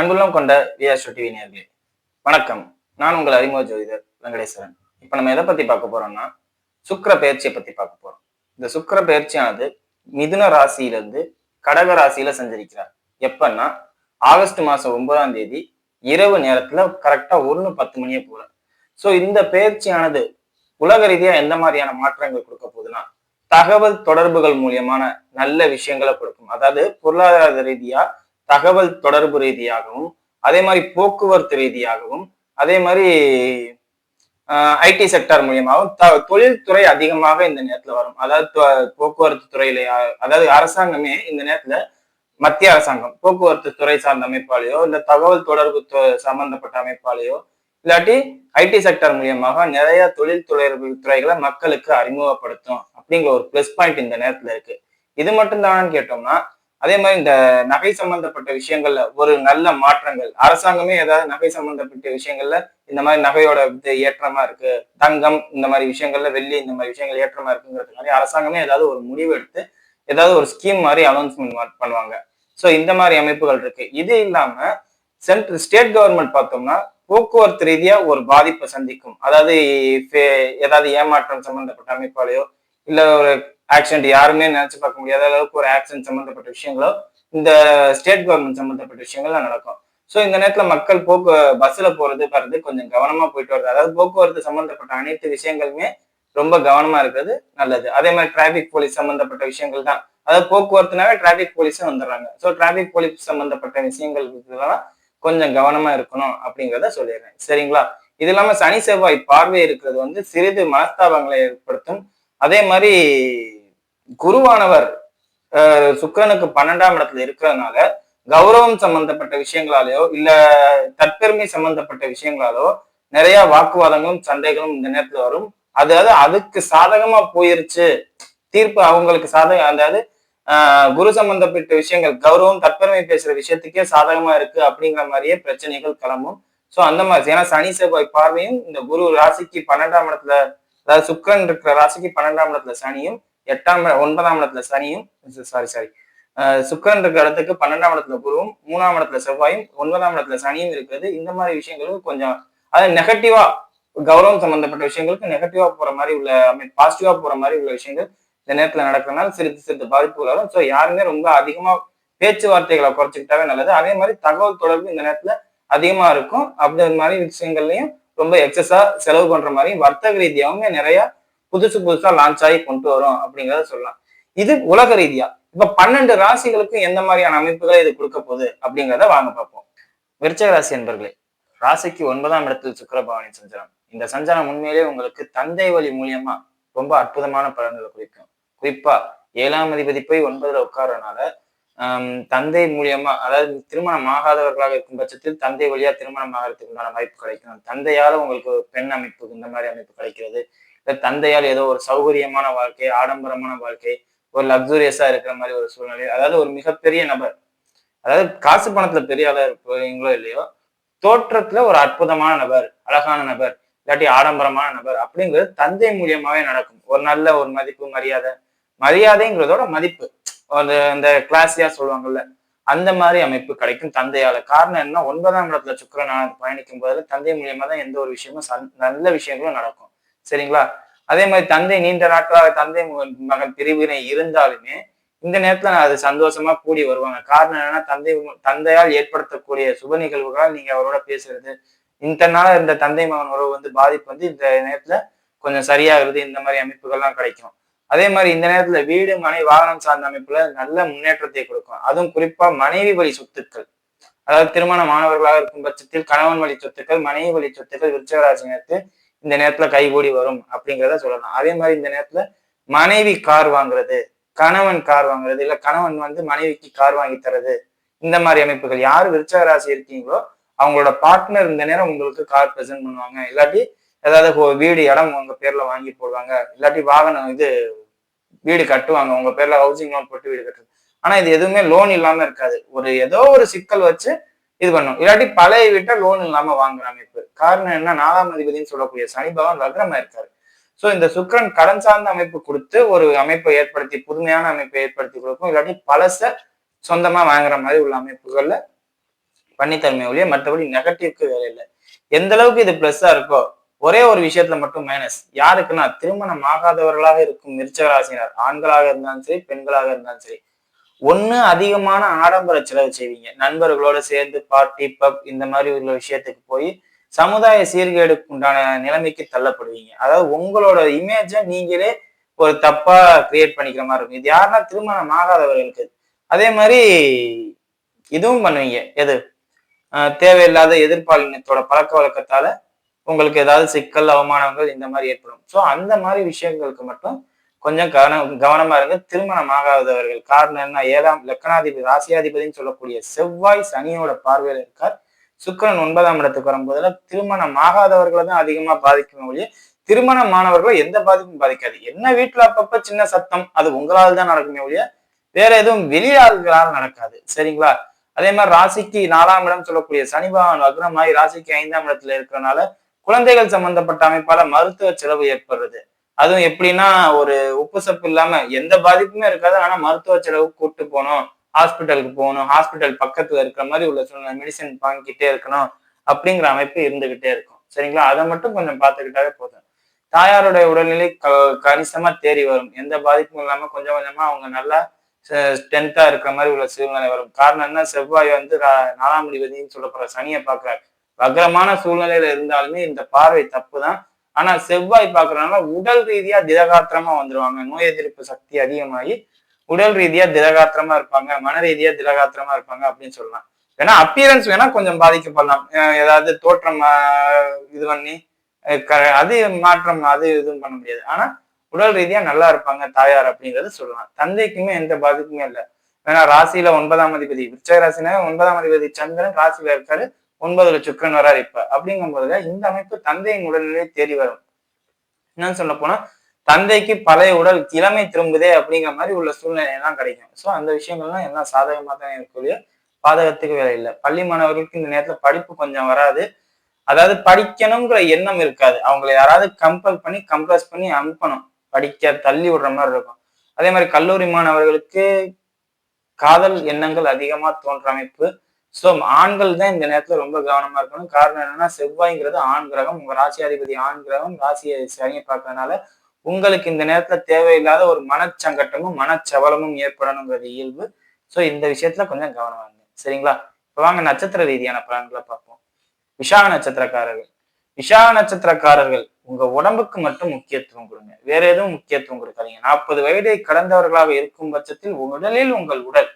அன்புள்ளம் கொண்ட VR TV நேர்களே வணக்கம். நான் உங்கள் அறிமுக ஜோதிடர் வெங்கடேஸ்வரன். இப்போ நம்ம எதை பத்தி பார்க்க போறோம்னா சுக்கர பயிற்சியை பத்தி பார்க்க போறோம். இந்த சுக்கர பயிற்சியானது மிதுன ராசியிலிருந்து கடக ராசியில சஞ்சரிக்கிறார். எப்பன்னா ஆகஸ்ட் மாசம் ஒன்பதாம் தேதி இரவு நேரத்துல கரெக்டா ஒன்று பத்து மணியை போல. ஸோ இந்த பயிற்சியானது உலக ரீதியா எந்த மாதிரியான மாற்றங்கள் கொடுக்க போகுதுன்னா தகவல் தொடர்புகள் மூலியமான நல்ல விஷயங்களை கொடுக்கும். அதாவது பொருளாதார ரீதியா தகவல் தொடர்பு ரீதியாகவும் அதே மாதிரி போக்குவரத்து ரீதியாகவும் அதே மாதிரி ஐடி செக்டார் மூலியமாகவும் த தொழில்துறை அதிகமாக இந்த நேரத்துல வரும். அதாவது போக்குவரத்து துறையில அதாவது அரசாங்கமே இந்த நேரத்துல மத்திய அரசாங்கம் போக்குவரத்து துறை சார்ந்த அமைப்பாலேயோ இல்லை தகவல் தொடர்பு சம்பந்தப்பட்ட அமைப்பாலேயோ இல்லாட்டி ஐடி செக்டார் மூலியமாக நிறைய தொழில் தொடர்பு துறைகளை மக்களுக்கு அறிமுகப்படுத்தும் அப்படிங்கிற ஒரு ப்ளஸ் பாயிண்ட் இந்த நேரத்துல இருக்கு. இது மட்டும்தானு கேட்டோம்னா அதே மாதிரி இந்த நகை சம்பந்தப்பட்ட விஷயங்கள்ல ஒரு நல்ல மாற்றங்கள். அரசாங்கமே ஏதாவது நகை சம்பந்தப்பட்ட விஷயங்கள்ல இந்த மாதிரி நகையோட இது ஏற்றமா இருக்கு தங்கம் இந்த மாதிரி விஷயங்கள்ல வெள்ளி இந்த மாதிரி விஷயங்கள் ஏற்றமா இருக்குங்கிறதுக்காக அரசாங்கமே ஏதாவது ஒரு முடிவு எடுத்து ஏதாவது ஒரு ஸ்கீம் மாதிரி அனௌன்ஸ்மெண்ட் பண்ணுவாங்க. ஸோ இந்த மாதிரி அமைப்புகள் இருக்கு. இது இல்லாம சென்ட்ரல் ஸ்டேட் கவர்மெண்ட் பார்த்தோம்னா போக்குவரத்து ரீதியா ஒரு பாதிப்பை சந்திக்கும். அதாவது ஃபே- ஏதாவது ஏமாற்றம் சம்பந்தப்பட்ட அமைப்பாலேயோ இல்ல ஒரு ஆக்சிடென்ட் யாருமே நினைச்சு பார்க்க முடியாத அளவுக்கு ஒரு ஆக்சிடென்ட் சம்பந்தப்பட்ட விஷயங்களோ இந்த ஸ்டேட் கவர்மெண்ட் சம்பந்தப்பட்ட விஷயங்கள்லாம் நடக்கும். ஸோ இந்த நேரத்தில் மக்கள் போக்கு பஸ்ஸில் போகிறது வர்றது கொஞ்சம் கவனமாக போயிட்டு வருது அதாவது போக்குவரத்து சம்மந்தப்பட்ட அனைத்து விஷயங்களுமே ரொம்ப கவனமாக இருக்கிறது நல்லது. அதே மாதிரி டிராஃபிக் போலீஸ் சம்மந்தப்பட்ட விஷயங்கள் தான். அதாவது போக்குவரத்துனாவே டிராஃபிக் போலீஸும் வந்துடுறாங்க. ஸோ டிராஃபிக் போலீஸ் சம்மந்தப்பட்ட விஷயங்கள் இதெல்லாம் கொஞ்சம் கவனமாக இருக்கணும் அப்படிங்கிறத சொல்லிடுறேன். சரிங்களா? இது இல்லாமல் சனி செவ்வாய் பார்வை இருக்கிறது வந்து சிறிது மனஸ்தாபங்களை ஏற்படுத்தும். அதே மாதிரி குருவானவர் சுக்கிரனுக்கு பன்னெண்டாம் இடத்துல இருக்கிறதுனால கௌரவம் சம்பந்தப்பட்ட விஷயங்களாலேயோ இல்ல தற்பெருமை சம்பந்தப்பட்ட விஷயங்களாலோ நிறைய வாக்குவாதங்களும் சண்டைகளும் இந்த நேரத்துல வரும். அதாவது அதுக்கு சாதகமா போயிருச்சு. தீர்ப்பு அவங்களுக்கு சாதக அதாவது ஆஹ் குரு சம்பந்தப்பட்ட விஷயங்கள் கௌரவம் தற்பெருமை பேசுற விஷயத்துக்கே சாதகமா இருக்கு அப்படிங்கிற மாதிரியே பிரச்சனைகள் கிளம்பும். சோ அந்த மாதிரி ஏன்னா சனி செவ்வாய் பார்வையும் இந்த குரு ராசிக்கு பன்னெண்டாம் இடத்துல அதாவது சுக்கிரன் இருக்கிற ராசிக்கு பன்னெண்டாம் இடத்துல சனியும் எட்டாம் ஒன்பதாம் இடத்துல சனியும் சாரி சாரி சுக்கரன் இருக்கிற இடத்துக்கு பன்னெண்டாம் இடத்துல குருவும் மூணாம் இடத்துல செவ்வாயும் ஒன்பதாம் இடத்துல சனியும் இருக்கிறது. இந்த மாதிரி விஷயங்களுக்கு கொஞ்சம் அதாவது நெகட்டிவா கௌரவம் சம்பந்தப்பட்ட விஷயங்களுக்கு நெகட்டிவா போற மாதிரி உள்ள ஐ மீன் பாசிட்டிவா போற மாதிரி உள்ள விஷயங்கள் இந்த நேரத்துல நடக்கிறதுனால சிறிது சிறிது பாதிப்புகள் வரும். ஸோ யாருமே ரொம்ப அதிகமா பேச்சுவார்த்தைகளை குறைச்சிக்கிட்டாவே நல்லது. அதே மாதிரி தகவல் தொடர்பு இந்த நேரத்துல அதிகமா இருக்கும். அப்படி மாதிரி விஷயங்கள்லயும் ரொம்ப எக்ஸஸா செலவு பண்ற மாதிரி வர்த்தக ரீதியாகவுமே நிறைய புதுசு புதுசா லான்ச் ஆகி கொண்டு வரும் அப்படிங்கறத சொல்லலாம். இது உலக ரீதியா. இப்ப பன்னெண்டு ராசிகளுக்கும் எந்த மாதிரியான அமைப்புகளை இது கொடுக்க போகுது அப்படிங்கிறத வாங்க பார்ப்போம். விருச்சக ராசி என்பர்களே ராசிக்கு ஒன்பதாம் இடத்தில் சுக்கிரபவனி சஞ்சாரம். இந்த சஞ்சாரம் உண்மையிலேயே உங்களுக்கு தந்தை வழி மூலியமா ரொம்ப அற்புதமான பலன்களை குறிக்கும் குறிப்பா ஏழாம் அதிபதி போய் ஒன்பதுல உட்கார்றதுனால ஆஹ் தந்தை மூலியமா அதாவது திருமணம் ஆகாதவர்களாக இருக்கும் பட்சத்தில் தந்தை வழியா திருமணம் ஆகிறதுக்கு உண்டான வாய்ப்பு கிடைக்கும். தந்தையால உங்களுக்கு பெண் அமைப்பு இந்த மாதிரி அமைப்பு கிடைக்கிறது. இல்லை தந்தையால் ஏதோ ஒரு சௌகரியமான வாழ்க்கை ஆடம்பரமான வாழ்க்கை ஒரு லக்ஸூரியஸா இருக்கிற மாதிரி ஒரு சூழ்நிலை அதாவது ஒரு மிகப்பெரிய நபர். அதாவது காசு பணத்துல பெரிய இருப்பீங்களோ இல்லையோ தோற்றத்துல ஒரு அற்புதமான நபர் அழகான நபர் இல்லாட்டி ஆடம்பரமான நபர் அப்படிங்கிறது தந்தை மூலியமாவே நடக்கும். ஒரு நல்ல ஒரு மதிப்பு மரியாதை. மரியாதைங்கிறதோட மதிப்பு. அந்த இந்த கிளாஸியா சொல்லுவாங்கல்ல அந்த மாதிரி அமைப்பு கிடைக்கும் தந்தையால. காரணம் என்ன ஒன்பதாம் இடத்துல சுக்கரன் பயணிக்கும் போதில் தந்தை மூலியமா தான் எந்த ஒரு விஷயமும் சந்- நல்ல விஷயங்களும் நடக்கும். சரிங்களா? அதே மாதிரி தந்தை நீண்ட நாட்களாக தந்தை மகன் மகன் பிரிவினை இருந்தாலுமே இந்த நேரத்துல அது சந்தோஷமா கூடி வருவாங்க. காரணம் என்னன்னா தந்தை தந்தையால் ஏற்படுத்தக்கூடிய சுப நிகழ்வுகளால் நீங்க அவரோட பேசுறது. இந்த நாள் இந்த தந்தை மகன் உறவு வந்து பாதிப்பு வந்து இந்த நேரத்துல கொஞ்சம் சரியாகிறது இந்த மாதிரி அமைப்புகள்லாம் கிடைக்கும். அதே மாதிரி இந்த நேரத்துல வீடு மனை வாகனம் சார்ந்த அமைப்புல நல்ல முன்னேற்றத்தை கொடுக்கும். அதுவும் குறிப்பா மனைவி வழி சொத்துக்கள். அதாவது திருமண மாணவர்களாக இருக்கும் பட்சத்தில் கணவன் வழி சொத்துக்கள் மனைவி வழி சொத்துக்கள் விருச்சகராசி நேரத்தில் இந்த நேரத்துல கைகூடி வரும் அப்படிங்கிறத சொல்லலாம். அதே மாதிரி இந்த நேரத்துல மனைவி கார் வாங்குறது கணவன் கார் வாங்குறது இல்ல கணவன் வந்து மனைவிக்கு கார் வாங்கி தரது இந்த மாதிரி அமைப்புகள். யார் விருச்சக ராசி இருக்கீங்களோ அவங்களோட பார்ட்னர் இந்த நேரம் உங்களுக்கு கார் ப்ரெசென்ட் பண்ணுவாங்க. இல்லாட்டி ஏதாவது வீடு இடம் உங்க பேர்ல வாங்கி போடுவாங்க. இல்லாட்டி வாகனம் இது வீடு கட்டுவாங்க. உங்க பேர்ல ஹவுசிங் லோன் போட்டு வீடு கட்டுறது. ஆனா இது எதுவுமே லோன் இல்லாம இருக்காது. ஒரு ஏதோ ஒரு சிக்கல் வச்சு இது பண்ணும். இல்லாட்டி பழைய வீட்டை லோன் இல்லாம வாங்குற அமைப்பு. காரணம் என்ன? நாலாம் அதிபதினு சொல்லக்கூடிய சனி பகவான் வக்ரமா இருக்காரு. ஸோ இந்த சுக்கரன் கடன் சார்ந்த அமைப்பு கொடுத்து ஒரு அமைப்பை ஏற்படுத்தி புதுமையான அமைப்பை ஏற்படுத்தி கொடுக்கும். இல்லாட்டி பழச சொந்தமா வாங்குற மாதிரி உள்ள அமைப்புகள்ல பண்ணித்தன்மை ஒழிய மற்றபடி நெகட்டிவ்க்கு வேலை இல்லை. எந்த அளவுக்கு இது பிளஸ்ஸா இருக்கோ ஒரே ஒரு விஷயத்துல மட்டும் மைனஸ் யாருக்குன்னா திருமணம் ஆகாதவர்களாக இருக்கும் மிருச்சகராசினர். ஆண்களாக இருந்தாலும் சரி பெண்களாக இருந்தாலும் சரி. ஒண்ணு அதிகமான ஆடம்பர செலவு செய்வீங்க. நண்பர்களோட சேர்ந்து பார்ட்டி பப் இந்த மாதிரி உள்ள விஷயத்துக்கு போய் சமுதாய சீர்கேடுக்கு உண்டான நிலைமைக்கு தள்ளப்படுவீங்க. அதாவது உங்களோட இமேஜை நீங்களே ஒரு தப்பா கிரியேட் பண்ணிக்கிற மாதிரி இருக்கும். இது யாருன்னா திருமணம் ஆகாதவர்களுக்கு. அதே மாதிரி இதுவும் பண்ணுவீங்க. எது? தேவையில்லாத எதிர்பாலினத்தோட பழக்க வழக்கத்தால உங்களுக்கு ஏதாவது சிக்கல் அவமானங்கள் இந்த மாதிரி ஏற்படும். ஸோ அந்த மாதிரி விஷயங்களுக்கு மட்டும் கொஞ்சம் கவனம் கவனமா இருங்க திருமணம் ஆகாதவர்கள். காரணம் என்ன? ஏழாம் லக்கணாதிபதி ராசியாதிபதினு சொல்லக்கூடிய செவ்வாய் சனியோட பார்வையில இருக்கார். சுக்கிரன் ஒன்பதாம் இடத்துக்கு வரும்போதுல திருமணம் ஆகாதவர்களை தான் அதிகமா பாதிக்கும் ஒழிய திருமணமானவர்களை எந்த பாதிப்பும் பாதிக்காது. என்ன வீட்டுல அப்பப்ப சின்ன சத்தம் அது உங்களால் தான் நடக்குமே ஒழிய வேற எதுவும் வெளியாள்களால் நடக்காது. சரிங்களா? அதே மாதிரி ராசிக்கு நாலாம் இடம் சொல்லக்கூடிய சனிபகவான் அக்ரமாய் வக்ரமாய் ராசிக்கு ஐந்தாம் இடத்துல இருக்கிறனால குழந்தைகள் சம்பந்தப்பட்ட அமைப்பால மருத்துவ செலவு ஏற்படுறது. அதுவும் எப்படின்னா ஒரு உப்பு சப்பு இல்லாம எந்த பாதிப்புமே இருக்காது. ஆனா மருத்துவ செலவு கூட்டு போகணும் ஹாஸ்பிட்டலுக்கு போகணும் ஹாஸ்பிட்டல் பக்கத்துல இருக்கிற மாதிரி உள்ள சூழ்நிலை மெடிசன் வாங்கிக்கிட்டே இருக்கணும் அப்படிங்கிற அமைப்பு இருந்துகிட்டே இருக்கும். சரிங்களா? அதை மட்டும் கொஞ்சம் பார்த்துக்கிட்டாவே போதும். தாயாருடைய உடல்நிலை க கணிசமா தேறி வரும். எந்த பாதிப்பும் இல்லாம கொஞ்சம் கொஞ்சமா அவங்க நல்லா ஸ்ட்ரென்த்தா இருக்கிற மாதிரி உள்ள சூழ்நிலை வரும். காரணம் என்ன? செவ்வாய் வந்து நாலாம் முடிவதின்னு சொல்லப்படுற சனியை பார்க்கிறார். வக்கரமான சூழ்நிலையில இருந்தாலுமே இந்த பார்வை தப்பு தான் ஆனா செவ்வாய் பார்க்கறதுனால உடல் ரீதியா திடகாத்திரமா வந்துருவாங்க. நோய் எதிர்ப்பு சக்தி அதிகமாகி உடல் ரீதியா திடகாத்திரமா இருப்பாங்க மன ரீதியா திடகாத்திரமா இருப்பாங்க அப்படின்னு சொல்லலாம். வேணா அப்பியரன்ஸ் வேணா கொஞ்சம் பாதிக்கப்படலாம். அஹ் ஏதாவது தோற்றம் ஆஹ் இது பண்ணி க- அது மாற்றம் அது இதுவும் பண்ண முடியாது. ஆனா உடல் ரீதியா நல்லா இருப்பாங்க தாயார் அப்படிங்கறது சொல்லலாம். தந்தைக்குமே எந்த பாதிப்புமே இல்லை. ஏன்னா ராசியில ஒன்பதாம் அதிபதி விருச்சக ராசினா ஒன்பதாம் அதிபதி சந்திரன் ராசியில இருக்காரு. ஒன்பதுல சுக்கிரன் வராரு இப்ப. அப்படிங்கும் போதுல இந்த அமைப்பு தந்தையின் உடல்நிலை தேடி வரும். என்னன்னு சொல்ல போனா தந்தைக்கு பழைய உடல் இளமை திரும்புதே அப்படிங்கிற மாதிரி உள்ள சூழ்நிலை எல்லாம் கிடைக்கும். சோ அந்த விஷயங்கள்லாம் எல்லாம் சாதகமா தான் இருக்கக்கூடிய பாதகத்துக்கு வேலை இல்லை. பள்ளி மாணவர்களுக்கு இந்த நேரத்துல படிப்பு கொஞ்சம் வராது. அதாவது படிக்கணுங்கிற எண்ணம் இருக்காது. அவங்களை யாராவது கம்பல் பண்ணி கம்ப்ரஸ் பண்ணி அனுப்பணும். படிக்க தள்ளி விடுற மாதிரி இருக்கும். அதே மாதிரி கல்லூரி மாணவர்களுக்கு காதல் எண்ணங்கள் அதிகமா தோன்ற அமைப்பு. ஸோ ஆண்கள் தான் இந்த நேரத்தில் ரொம்ப கவனமா இருக்கணும். காரணம் என்னன்னா செவ்வாய்ங்கிறது ஆண் கிரகம். உங்க ராசியாதிபதி ஆண் கிரகம். ராசியை சரியை பார்க்கறதுனால உங்களுக்கு இந்த நேரத்துல தேவையில்லாத ஒரு மனச்சங்கட்டமும் மனச்சவலமும் ஏற்படணுங்கிறது இயல்பு. ஸோ இந்த விஷயத்துல கொஞ்சம் கவனமா இருங்க. சரிங்களா? இப்போ வாங்க நட்சத்திர ரீதியான பலன்களை பார்ப்போம். விஷாக நட்சத்திரக்காரர்கள். விஷாக நட்சத்திரக்காரர்கள் உங்க உடம்புக்கு மட்டும் முக்கியத்துவம் கொடுங்க. வேற எதுவும் முக்கியத்துவம் கொடுக்காதீங்க. நாற்பது வயதை கடந்தவர்களாக இருக்கும் பட்சத்தில் உடலில் உங்கள் உடல்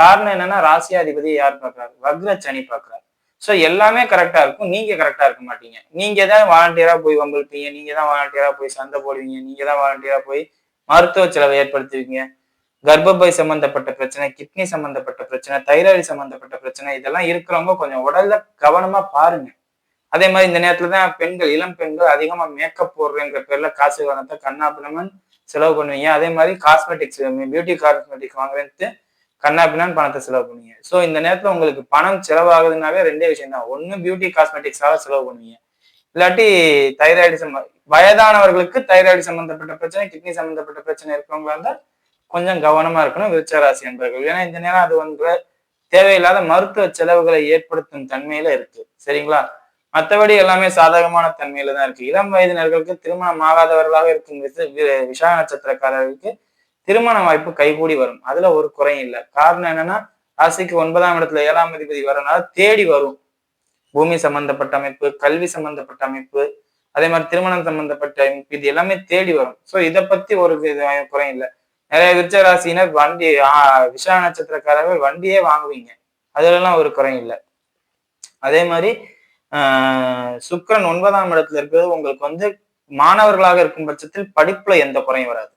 காரணம் என்னன்னா ராசியாதிபதி யார் பார்க்குறாரு? வக்ர சனி பார்க்குறாரு. ஸோ எல்லாமே கரெக்டா இருக்கும். நீங்க கரெக்டா இருக்க மாட்டீங்க. நீங்க தான் வாலண்டியரா போய் வம்பிழுப்பீங்க. நீங்க தான் வாலண்டியராக போய் சண்டை போடுவீங்க. நீங்க தான் வாலண்டியராக போய் மருத்துவ செலவை ஏற்படுத்துவீங்க. கர்ப்பப்பை சம்பந்தப்பட்ட பிரச்சனை கிட்னி சம்பந்தப்பட்ட பிரச்சனை தைராய்டு சம்பந்தப்பட்ட பிரச்சனை இதெல்லாம் இருக்கிறவங்க கொஞ்சம் உடல்ல கவனமா பாருங்க. அதே மாதிரி இந்த நேரத்துல தான் பெண்கள் இளம் பெண்கள் அதிகமா மேக்கப் போடுறேங்கிற பேர்ல காசு கவனத்தை கண்ணாபினமன் செலவு பண்ணுவீங்க. அதே மாதிரி காஸ்மெட்டிக்ஸ் பியூட்டி காஸ்மெட்டிக்ஸ் கண்ணா பின்னான்னு பணத்தை செலவு பண்ணுவீங்க. ஸோ இந்த நேரத்தில் உங்களுக்கு பணம் செலவாகுதுனாவே ரெண்டே விஷயம் தான். ஒன்னு பியூட்டி காஸ்மெட்டிக்ஸாக செலவு பண்ணுவீங்க. இல்லாட்டி தைராய்டு சம்ப வயதானவர்களுக்கு தைராய்டு சம்பந்தப்பட்ட பிரச்சனை கிட்னி சம்பந்தப்பட்ட பிரச்சனை இருக்கிறவங்களா இருந்தால் கொஞ்சம் கவனமா இருக்கணும் விருச்சராசி என்பர்கள் ஏன்னா இந்த நேரம் அது ஒன்று தேவையில்லாத மருத்துவ செலவுகளை ஏற்படுத்தும் தன்மையில இருக்கு. சரிங்களா? மற்றபடி எல்லாமே சாதகமான தன்மையில தான் இருக்கு. இளம் வயதினர்களுக்கு திருமணம் ஆகாதவர்களாக இருக்கும் விச- வி- நட்சத்திரக்காரர்களுக்கு திருமண வாய்ப்பு கைகூடி வரும். அதுல ஒரு குறையும் இல்லை. காரணம் என்னன்னா ராசிக்கு ஒன்பதாம் இடத்துல ஏழாம் அதிபதி வரனால தேடி வரும். பூமி சம்பந்தப்பட்ட அமைப்பு கல்வி சம்பந்தப்பட்ட அமைப்பு அதே மாதிரி திருமணம் சம்பந்தப்பட்ட அமைப்பு இது எல்லாமே தேடி வரும். ஸோ இதை பத்தி ஒரு இது குறையும் இல்லை. நிறைய விருச்ச வண்டி ஆஹ் விஷா நட்சத்திரக்காரர்கள் வண்டியே வாங்குவீங்க. அதுல எல்லாம் ஒரு குறையும் இல்லை. அதே மாதிரி ஆஹ் சுக்கிரன் ஒன்பதாம் இடத்துல இருக்கிறது உங்களுக்கு வந்து மாணவர்களாக இருக்கும் பட்சத்தில் படிப்புல எந்த குறையும் வராது.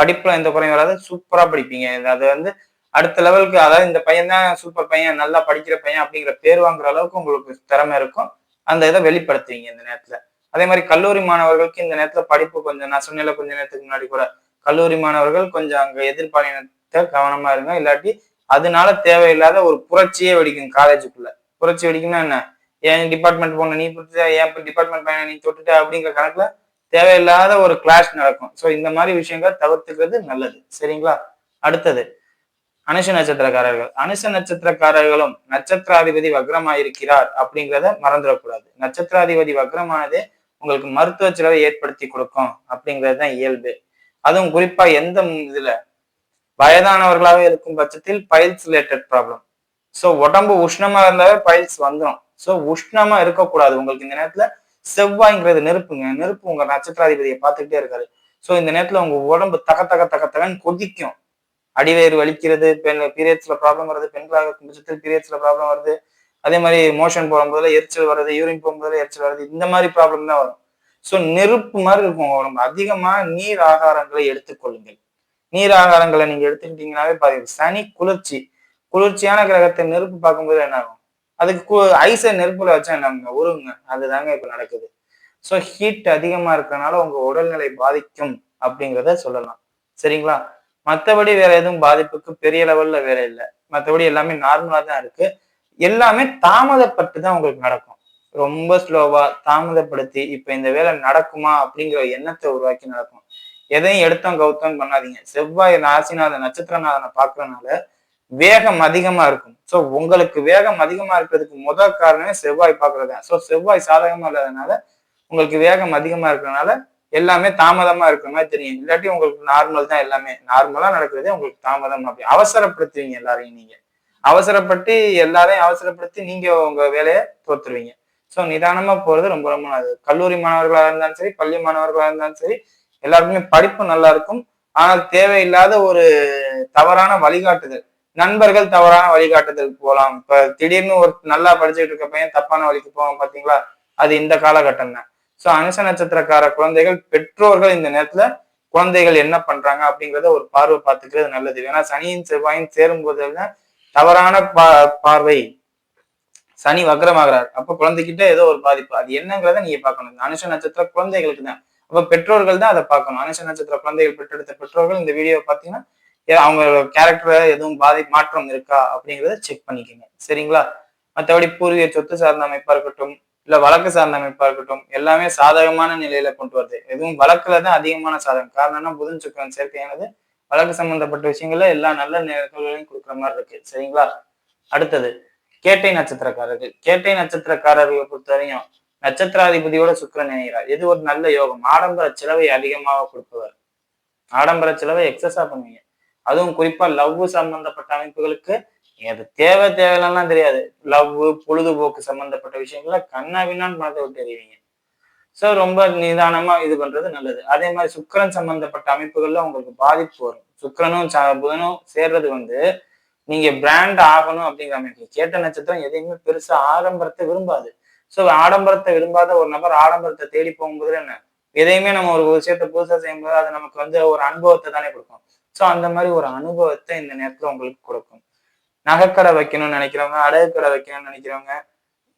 படிப்புல எந்த குறையும் வராது. சூப்பரா படிப்பீங்க. அது வந்து அடுத்த லெவலுக்கு அதாவது இந்த பையன் தான் சூப்பர் பையன் நல்லா படிக்கிற பையன் அப்படிங்கிற பேர் வாங்குற அளவுக்கு உங்களுக்கு திறமை இருக்கும். அந்த இதை வெளிப்படுத்துவீங்க இந்த நேரத்துல. அதே மாதிரி கல்லூரி மாணவர்களுக்கு இந்த நேரத்துல படிப்பு கொஞ்சம் நான் சொன்னேன்ல கொஞ்ச நேரத்துக்கு முன்னாடி கூட. கல்லூரி மாணவர்கள் கொஞ்சம் அங்க எதிர்பாலினத்தை கவனமா இருங்க. இல்லாட்டி அதனால தேவையில்லாத ஒரு புரட்சியே வெடிக்கும் காலேஜுக்குள்ள புரட்சி வெடிக்கும்னா என்ன? என் டிபார்ட்மெண்ட் போன நீ ஏன் என் டிபார்ட்மெண்ட் பையனை நீ தொட்டுட்ட? அப்படிங்கிற கணக்குல தேவையில்லாத ஒரு கிளாஷ் நடக்கும். ஸோ இந்த மாதிரி விஷயங்கள் தவிர்த்துக்கிறது நல்லது. சரிங்களா? அடுத்தது அனுஷ நட்சத்திரக்காரர்கள். அனுஷ நட்சத்திரக்காரர்களும் நட்சத்திராதிபதி வக்ரமாயிருக்கிறார் அப்படிங்கிறத மறந்துடக்கூடாது. நட்சத்திராதிபதி வக்ரமானது உங்களுக்கு மருத்துவ செலவை ஏற்படுத்தி கொடுக்கும் அப்படிங்கிறது தான் இயல்பு. அதுவும் குறிப்பா எந்த இதுல? வயதானவர்களாக இருக்கும் பட்சத்தில் பைல்ஸ் ரிலேட்டட் ப்ராப்ளம் ஸோ உடம்பு உஷ்ணமா இருந்தாவே பைல்ஸ் வந்துடும் ஸோ உஷ்ணமா இருக்கக்கூடாது. உங்களுக்கு இந்த நேரத்துல செவ்வாய்ங்கிறது நெருப்புங்க. நெருப்பு உங்க நட்சத்திராதிபதியை பார்த்துக்கிட்டே இருக்காரு. ஸோ இந்த நேரத்துல உங்க உடம்பு தக தக தக தகன்னு கொதிக்கும். அடிவயிறு வலிக்கிறது பெண் பீரியட்ஸ்ல ப்ராப்ளம் வருது பெண்களாக இருக்கும் பட்சத்தில் பீரியட்ஸ்ல ப்ராப்ளம் வருது. அதே மாதிரி மோஷன் போகும்போதுல எரிச்சல் வருது யூரின் போகும்போது எரிச்சல் வருது இந்த மாதிரி ப்ராப்ளம் தான் வரும். ஸோ நெருப்பு மாதிரி இருக்கும் உங்க உடம்பு. அதிகமா நீர் ஆகாரங்களை எடுத்துக்கொள்ளுங்கள். நீர் ஆகாரங்களை நீங்க எடுத்துக்கிட்டீங்கன்னாவே பாருங்க சனி குளிர்ச்சி. குளிர்ச்சியான கிரகத்தை நெருப்பு பார்க்கும்போது என்ன ஆகும்? அதுக்கு ஐஸை நெருப்புல வச்சா என்ன உருவுங்க அதுதாங்க இப்ப நடக்குது. ஸோ ஹீட் அதிகமா இருக்கிறனால உங்க உடல்நிலை பாதிக்கும் அப்படிங்கிறத சொல்லலாம். சரிங்களா? மற்றபடி வேற எதுவும் பாதிப்புக்கு பெரிய லெவல்ல வேற இல்லை. மற்றபடி எல்லாமே நார்மலா தான் இருக்கு. எல்லாமே தாமதப்பட்டு தான் உங்களுக்கு நடக்கும். ரொம்ப ஸ்லோவா தாமதப்படுத்தி இப்ப இந்த வேலை நடக்குமா அப்படிங்கிற எண்ணத்தை உருவாக்கி நடக்கும். எதையும் எடுத்தோம் கௌத்தம் பண்ணாதீங்க. செவ்வாய் ராசிநாதன் நட்சத்திரநாதனை பாக்குறதுனால வேகம் அதிகமா இருக்கும். ஸோ உங்களுக்கு வேகம் அதிகமா இருக்கிறதுக்கு முதல் காரணமே செவ்வாய் பாக்குறது ஸோ செவ்வாய் சாதகமா இல்லாதனால உங்களுக்கு வேகம் அதிகமா இருக்கிறதுனால எல்லாமே தாமதமா இருக்கிற மாதிரி தெரியும். இல்லாட்டி உங்களுக்கு நார்மல் தான் எல்லாமே. நார்மலா நடக்கிறதே உங்களுக்கு தாமதம் அப்படி. அவசரப்படுத்துவீங்க எல்லாரையும் நீங்க. அவசரப்பட்டு எல்லாரையும் அவசரப்படுத்தி நீங்க உங்க வேலையை தோத்துருவீங்க. ஸோ நிதானமா போறது ரொம்ப ரொம்ப நல்லது. கல்லூரி மாணவர்களா இருந்தாலும் சரி பள்ளி மாணவர்களா இருந்தாலும் சரி எல்லாருக்குமே படிப்பு நல்லா இருக்கும். ஆனால் தேவையில்லாத ஒரு தவறான வழிகாட்டுதல். நண்பர்கள் தவறான வழிகாட்டுதலுக்கு போகலாம். இப்ப திடீர்னு ஒரு நல்லா படிச்சுட்டு இருக்க பையன் தப்பான வழிக்கு போவான் பாத்தீங்களா? அது இந்த காலகட்டம் தான். ஸோ அனுச நட்சத்திரக்கார குழந்தைகள் பெற்றோர்கள் இந்த நேரத்துல குழந்தைகள் என்ன பண்றாங்க அப்படிங்கிறத ஒரு பார்வை பார்த்துக்கிறது நல்லது. ஏன்னா சனியின் செவ்வாயின் சேரும் போதெல்லாம் தவறான பா பார்வை. சனி வக்ரமாகிறார். அப்ப குழந்தைகிட்ட ஏதோ ஒரு பாதிப்பு. அது என்னங்கிறத நீங்க பார்க்கணும். அனுஷ நட்சத்திர குழந்தைகளுக்கு தான். அப்ப பெற்றோர்கள் தான் அதை பார்க்கணும். அனுஷ நட்சத்திர குழந்தைகள் பெற்றெடுத்த பெற்றோர்கள் இந்த வீடியோ பார்த்தீங்கன்னா அவங்க கேரக்டர் எதுவும் பாதி மாற்றம் இருக்கா அப்படிங்கிறத செக் பண்ணிக்கோங்க. சரிங்களா? மற்றபடி பூர்வீக சொத்து சார்ந்த அமைப்பா இருக்கட்டும் இல்ல வழக்கு சார்ந்த அமைப்பா இருக்கட்டும் எல்லாமே சாதகமான நிலையில கொண்டு வருது. எதுவும் வழக்குல தான் அதிகமான சாதகம். காரணம்னா புதன் சுக்கரன் சேர்க்கையானது வழக்கு சம்பந்தப்பட்ட விஷயங்கள்ல எல்லா நல்ல நிகழ்வுகளையும் கொடுக்குற மாதிரி இருக்கு. சரிங்களா? அடுத்தது கேட்டை நட்சத்திரக்காரர்கள். கேட்டை நட்சத்திரக்காரர்களை பொறுத்தவரையும் நட்சத்திராதிபதியோட சுக்கரன் இணைகிறார். இது ஒரு நல்ல யோகம். ஆடம்பர செலவை அதிகமாக கொடுப்பவர். ஆடம்பர செலவை எக்ஸஸா பண்ணுவீங்க. அதுவும் குறிப்பா லவ் சம்பந்தப்பட்ட அமைப்புகளுக்கு அது தேவை தேவையில்லாம் தெரியாது. லவ் பொழுதுபோக்கு சம்பந்தப்பட்ட விஷயங்கள கண்ணா விண்ணான்னு பணத்தை விட்டு எறிவீங்க. ஸோ ரொம்ப நிதானமா இது பண்றது நல்லது. அதே மாதிரி சுக்கரன் சம்பந்தப்பட்ட அமைப்புகள்ல உங்களுக்கு பாதிப்பு வரும். சுக்கரனும் புதனும் சேர்றது வந்து நீங்க பிராண்ட் ஆகணும் அப்படிங்கிற அமைப்பு. கேட்ட நட்சத்திரம் எதையுமே பெருசா ஆடம்பரத்தை விரும்பாது. ஸோ ஆடம்பரத்தை விரும்பாத ஒரு நபர் ஆடம்பரத்தை தேடி போகும்போது என்ன? எதையுமே நம்ம ஒரு விஷயத்த புதுசா செய்யும்போது அது நமக்கு வந்து ஒரு அனுபவத்தை தானே கொடுக்கும். ஸோ அந்த மாதிரி ஒரு அனுபவத்தை இந்த நேரத்துல உங்களுக்கு கொடுக்கும். நகைக்கடை வைக்கணும்னு நினைக்கிறவங்க அடகு கடை வைக்கணும்னு நினைக்கிறவங்க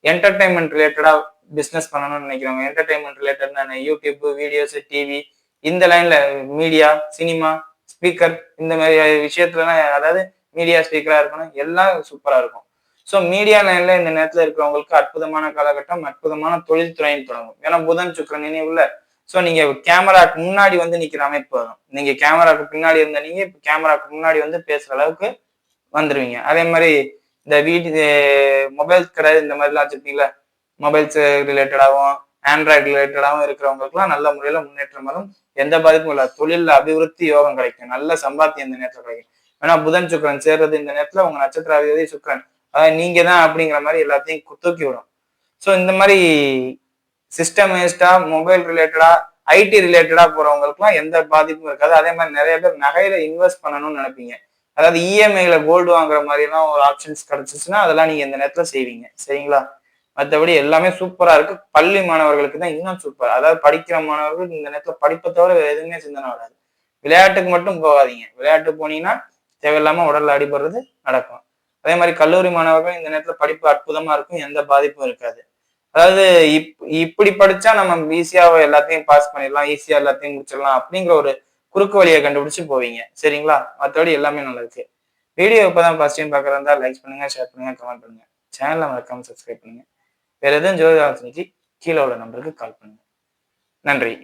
என்டர்டைன்மெண்ட் ரிலேட்டடா பிஸ்னஸ் பண்ணணும்னு நினைக்கிறவங்க entertainment related YouTube videos TV இந்த லைன்ல மீடியா சினிமா ஸ்பீக்கர் இந்த மாதிரி விஷயத்துலலாம் அதாவது மீடியா ஸ்பீக்கரா இருக்கணும் எல்லாம் சூப்பரா இருக்கும். ஸோ மீடியா லைன்ல இந்த நேரத்துல இருக்கிறவங்களுக்கு அற்புதமான காலகட்டம் அற்புதமான தொழில் தொடங்கும். ஏன்னா புதன் சுக்கரன் நினைவுல ஸோ நீங்க கேமராக்கு முன்னாடி வந்து நிற்கிற அமைப்பு வரும் நீங்க கேமராக்கு பின்னாடி இருந்த நீங்க இப்போ கேமராக்கு முன்னாடி வந்து பேசுற அளவுக்கு வந்துருவீங்க. அதே மாதிரி இந்த வீட்டு மொபைல் கடை இந்த மாதிரிலாம் வச்சிருப்பீங்களா மொபைல்ஸ் ரிலேட்டடாகவும் ஆண்ட்ராய்டு ரிலேட்டடாகவும் இருக்கிறவங்களுக்குலாம் நல்ல முறையில் முன்னேற்றம் வரும். எந்த பாதிப்பும் இல்லை. தொழிலில் அபிவிருத்தி யோகம் கிடைக்கும். நல்ல சம்பாத்தியம் இந்த நேரத்தில் கிடைக்கும். ஏன்னா புதன் சுக்கரன் சேர்றது இந்த நேரத்தில் உங்க நட்சத்திர அதிபதி சுக்கரன். அதாவது நீங்க தான் அப்படிங்கிற மாதிரி எல்லாத்தையும் தூக்கி விடும். ஸோ இந்த மாதிரி சிஸ்டமைஸ்டா மொபைல் ரிலேட்டடா ஐடி ரிலேட்டடா போறவங்களுக்குலாம் எந்த பாதிப்பும் இருக்காது. அதே மாதிரி நிறைய பேர் நகையில இன்வெஸ்ட் பண்ணணும்னு நினைப்பீங்க. அதாவது இஎம்ஐல கோல்டு வாங்குற மாதிரி எல்லாம் ஒரு ஆப்ஷன்ஸ் கிடைச்சிச்சுன்னா அதெல்லாம் நீங்க இந்த நேரத்துல செய்வீங்க. சரிங்களா? மற்றபடி எல்லாமே சூப்பரா இருக்கு. பள்ளி மாணவர்களுக்கு தான் இன்னும் சூப்பர் அதாவது படிக்கிற மாணவர்கள் இந்த நேரத்துல படிப்பை தவிர வேறு எதுவுமே சிந்தனை வராது. விளையாட்டுக்கு மட்டும் போகாதீங்க. விளையாட்டு போனீங்கன்னா தேவையில்லாம உடல்ல அடிபடுறது நடக்கும். அதே மாதிரி கல்லூரி மாணவர்கள் இந்த நேரத்துல படிப்பு அற்புதமா இருக்கும். எந்த பாதிப்பும் இருக்காது. அதாவது இப் இப்படி படிச்சா நம்ம ஈஸியா எல்லாத்தையும் பாஸ் பண்ணிடலாம் ஈஸியா எல்லாத்தையும் முடிச்சிடலாம் அப்படிங்கிற ஒரு குறுக்கு வழியை கண்டுபிடிச்சு போவீங்க. சரிங்களா? மற்றபடி எல்லாமே நல்லா இருக்கு வீடியோ இப்போதான் ஃபர்ஸ்ட் டைம் பார்க்குறதா லைக் பண்ணுங்க ஷேர் பண்ணுங்க கமெண்ட் பண்ணுங்க. சேனலை மறக்காம சப்ஸ்கிரைப் பண்ணுங்க. வேற எதுவும் ஜோதி ஆலோசனைக்கு கீழே உள்ள நம்பருக்கு கால் பண்ணுங்க. நன்றி.